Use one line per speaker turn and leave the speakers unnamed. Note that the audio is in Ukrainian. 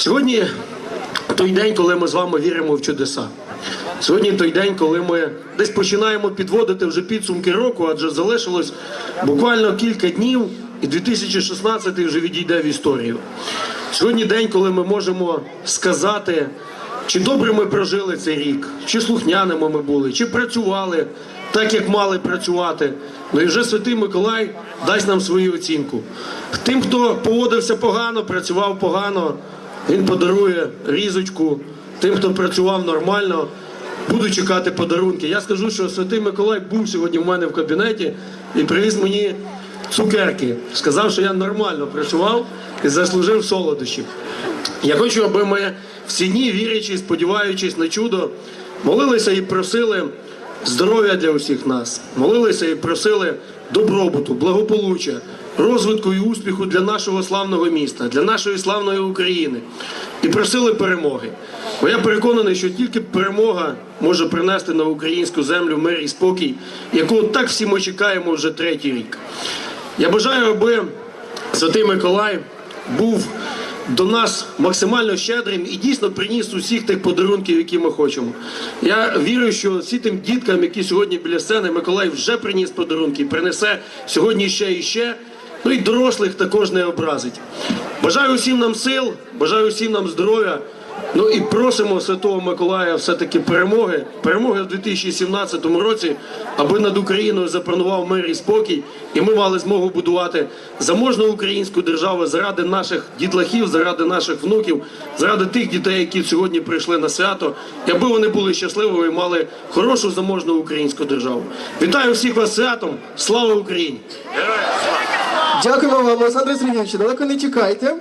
Сьогодні той день, коли ми з вами віримо в чудеса. Сьогодні той день, коли ми десь починаємо підводити вже підсумки року, адже залишилось буквально кілька днів, і 2016 вже відійде в історію. Сьогодні день, коли ми можемо сказати, чи добре ми прожили цей рік, чи слухняними ми були, чи працювали так, як мали працювати. Ну і вже Святий Миколай дасть нам свою оцінку. Тим, хто поводився погано, працював погано, він подарує різочку. Тим, хто працював нормально, буду чекати подарунки. Я скажу, що Святий Миколай був сьогодні в мене в кабінеті і привіз мені цукерки. Сказав, що я нормально працював і заслужив солодощів. Я хочу, аби ми всі дні, вірячи, сподіваючись на чудо, молилися і просили здоров'я для усіх нас, молилися і просили добробуту, благополуччя, розвитку і успіху для нашого славного міста, для нашої славної України. І просили перемоги. Бо я переконаний, що тільки перемога може принести на українську землю мир і спокій, якого так всі ми чекаємо вже третій рік. Я бажаю, аби Святий Миколай був до нас максимально щедрим і дійсно приніс усіх тих подарунків, які ми хочемо. Я вірю, що всі тим діткам, які сьогодні біля сцени, Миколай вже приніс подарунки, принесе сьогодні ще і ще. Ну і дорослих також не образить. Бажаю усім нам сил, бажаю усім нам здоров'я. Ну і просимо Святого Миколая все-таки перемоги, перемоги в 2017 році, аби над Україною запанував мир і спокій, і ми мали змогу будувати заможну українську державу заради наших дітлахів, заради наших внуків, заради тих дітей, які сьогодні прийшли на свято, і аби вони були щасливими і мали хорошу заможну українську державу. Вітаю всіх вас святом! Слава Україні!
Дякуємо вам, Олександре Сергійовичу. Далеко не тікайте.